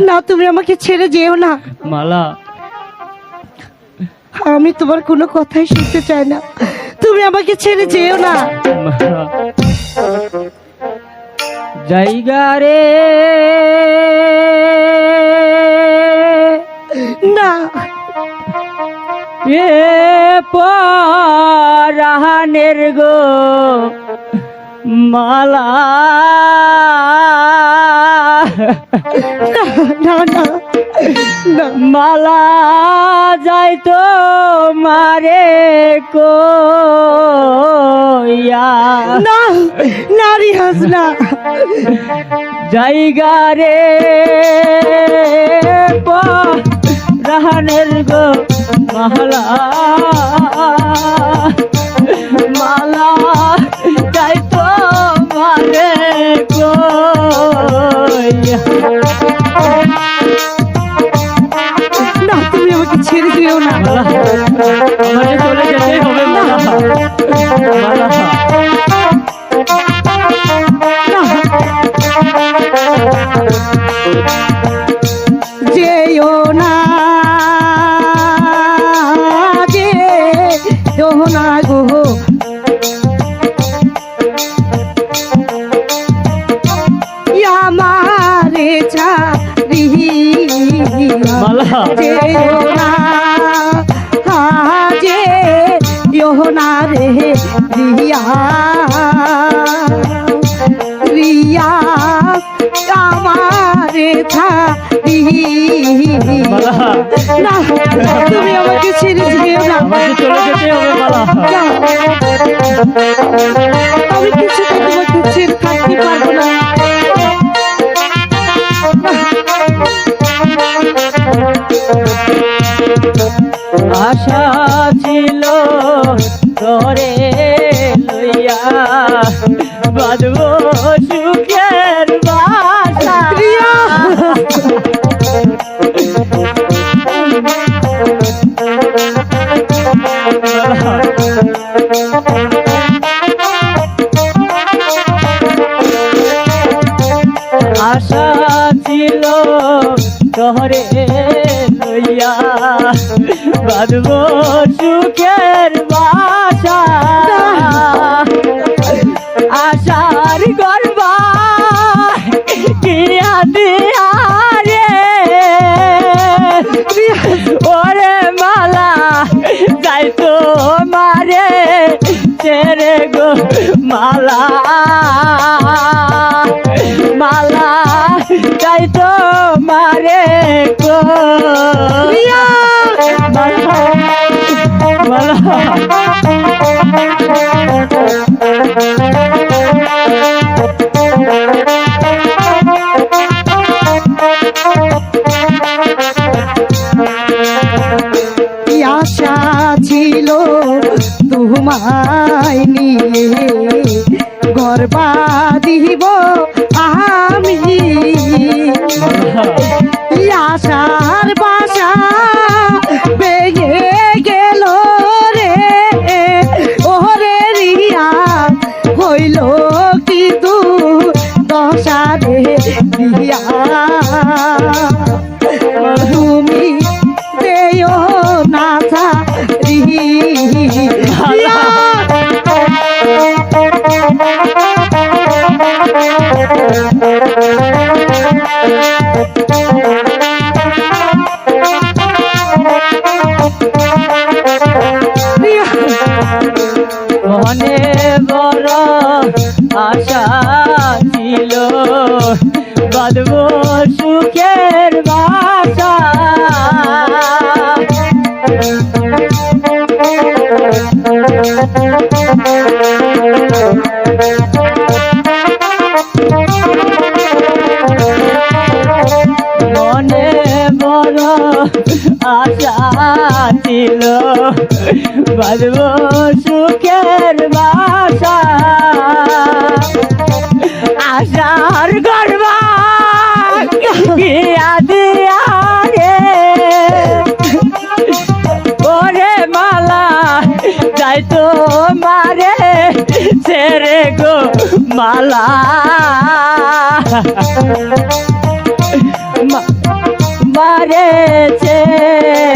না তুমি আমাকে ছেড়ে যেও না। মালা। আমি তোমার কোনো কথাই শুনতে চাই না। তুমি আমাকে ছেড়ে যেও না। জায়গা রে। না। এ পরাহানের গো মালা। না না। না মালা যাই তো মারে কইয়া। না না রিহাজ না। জায়গা রে রাহানের গো মালা। যেও না যেও না গো। আমারে যেও না। না রে রিয়া রিয়া আমারে মালা না তুমি আমাকে ছেড়ে যেও না। চলে হবে আমি কিছুতে তোমাকে ছেড়ে থাকতে পারব না। তোরে লইয়া বাঁধব সুখের বাসা। আশার গর্বা কিয়া দিয়া রে। ওরে মালা, যাই তো মারে, ছেড়ে গো মালা। মালা, যাই তো মারে কি আশা ছিল তোমায় তুমি দেও না মনে বড় আশা বাঁধব সুখের বাসা। মনে বড় আশা ছিল বাজব সুখের বাসা। আশার গর্বা যায় তো মারে ছেড়ে গো মালা। মারে ছেড়ে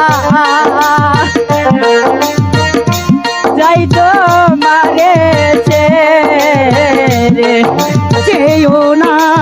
ফিরে যেও না।